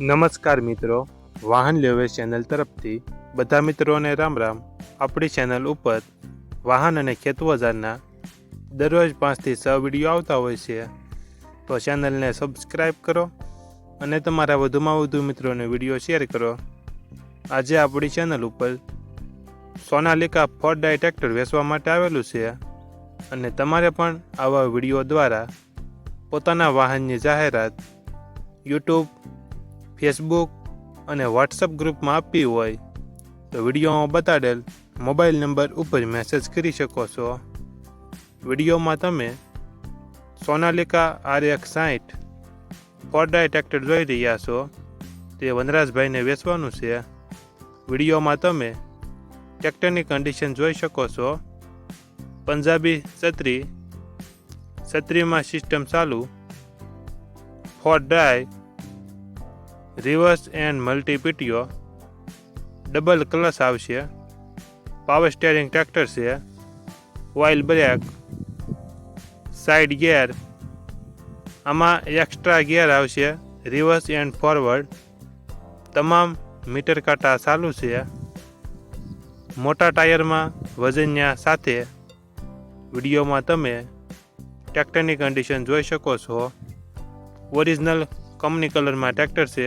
નમસ્કાર મિત્રો. વાહન લેવે ચેનલ તરફથી બધા મિત્રોને રામ રામ આપણી ચેનલ ઉપર વાહન અને ખેત ઓજારના દરરોજ પાંચથી છ વીડિયો આવતા હોય છે. તો ચેનલને સબસ્ક્રાઈબ કરો અને તમારા વધુમાં વધુ મિત્રોને વીડિયો શેર કરો. આજે આપણી ચેનલ ઉપર સોનાલિકા ફોર ડાય ટ્રેક્ટર વેચવા માટે આવેલું છે અને તમારે પણ આવા વીડિયો દ્વારા પોતાના વાહનની જાહેરાત, યુટ્યુબ ફેસબુક અને વોટ્સઅપ ગ્રુપમાં આપવી હોય, તો વિડીયોમાં બતાડેલ મોબાઈલ નંબર ઉપર મેસેજ કરી શકો છો. વિડીયોમાં તમે સોનાલિકા આર એક્સ સાઠ ફોર્ડાય ટ્રેક્ટર જોઈ રહ્યા છો, તે વનરાજભાઈને વેચવાનું છે. વિડીયોમાં તમે ટ્રેક્ટરની કન્ડિશન જોઈ શકો છો. પંજાબી છત્રી, છત્રીમાં સિસ્ટમ ચાલુ, four dry reverse and multi PTO. Double clutch આવશે. પાવર સ્ટેરિંગ ટ્રેક્ટર છે. Oil brake. Side gear. આમાં એક્સ્ટ્રા ગિયર આવશે. Reverse and forward. તમામ મીટર કાંટા ચાલુ છે. મોટા ટાયરમાં વજનના સાથે. વિડીયોમાં તમે ટ્રેક્ટરની કન્ડિશન જોઈ શકો છો. ઓરિજિનલ કંપની કલરમાં ટ્રેક્ટર છે,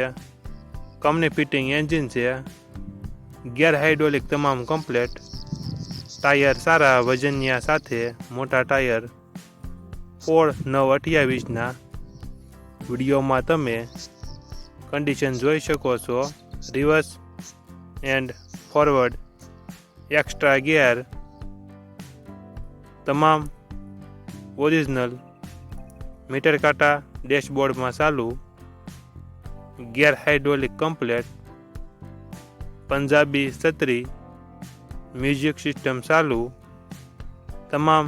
કંપની ફિટિંગ એન્જિન છે ગેર હાઇડ્રોલિક તમામ કમ્પ્લેટ, ટાયર સારા વજનિયા સાથે મોટા ટાયર, ફોર નવ અઠ્યાવીસના વિડીયોમાં તમે કન્ડિશન જોઈ શકો છો reverse and forward extra gear તમામ ઓરિજિનલ મીટર કાંટા ડેશબોર્ડમાં ચાલુ ગેર હાઇડ્રોલિક કમ્પ્લેટ, પંજાબી છત્રી, મ્યુઝિક સિસ્ટમ ચાલુ, તમામ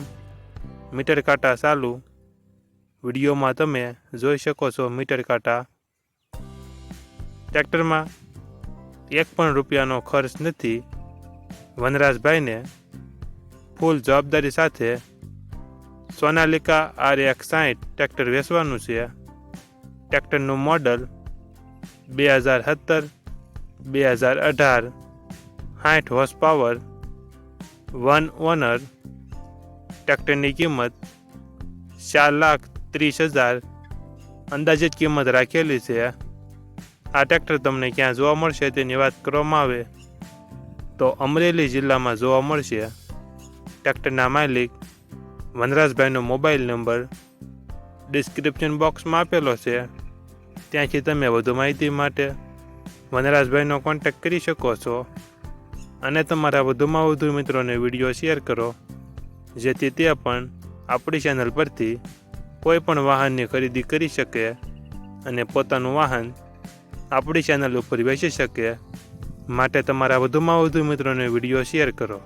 મીટર કાંટા ચાલુ. વિડીયોમાં તમે જોઈ શકો છો મીટર કાંટા. ટ્રેક્ટરમાં એક પણ રૂપિયાનો ખર્ચ નથી. વનરાજભાઈને ફૂલ જવાબદારી સાથે સોનાલિકા આર એક સાઠ ટ્રેક્ટર વેચવાનું છે. ટ્રેક્ટરનું મોડલ બે હજાર સત્તર, બે હજાર અઢાર, સાઠ હોર્સ પાવર વન ઓનર ટ્રેક્ટરની કિંમત ચાર લાખ ત્રીસ હજાર અંદાજિત કિંમત રાખેલી છે. આ ટ્રેક્ટર તમને ક્યાં જોવા મળશે તેની વાત કરવામાં આવે. તો અમરેલી જિલ્લામાં જોવા મળશે. ટ્રેક્ટરના માલિક વનરાજભાઈનો મોબાઈલ નંબર ડિસ્ક્રિપ્શન બોક્સમાં આપેલો છે. ત્યાંથી તમે વધુ માહિતી માટે વનરાજભાઈનો કોન્ટેક્ટ કરી શકો છો. અને તમારા વધુમાં વધુ મિત્રોને વીડિયો શેર કરો, જેથી તે પણ આપણી ચેનલ પરથી કોઈ પણ વાહનની ખરીદી કરી શકે અને પોતાનું વાહન આપણી ચેનલ ઉપર વેચી શકે. માટે તમારા વધુમાં વધુ મિત્રોને વીડિયો શેર કરો.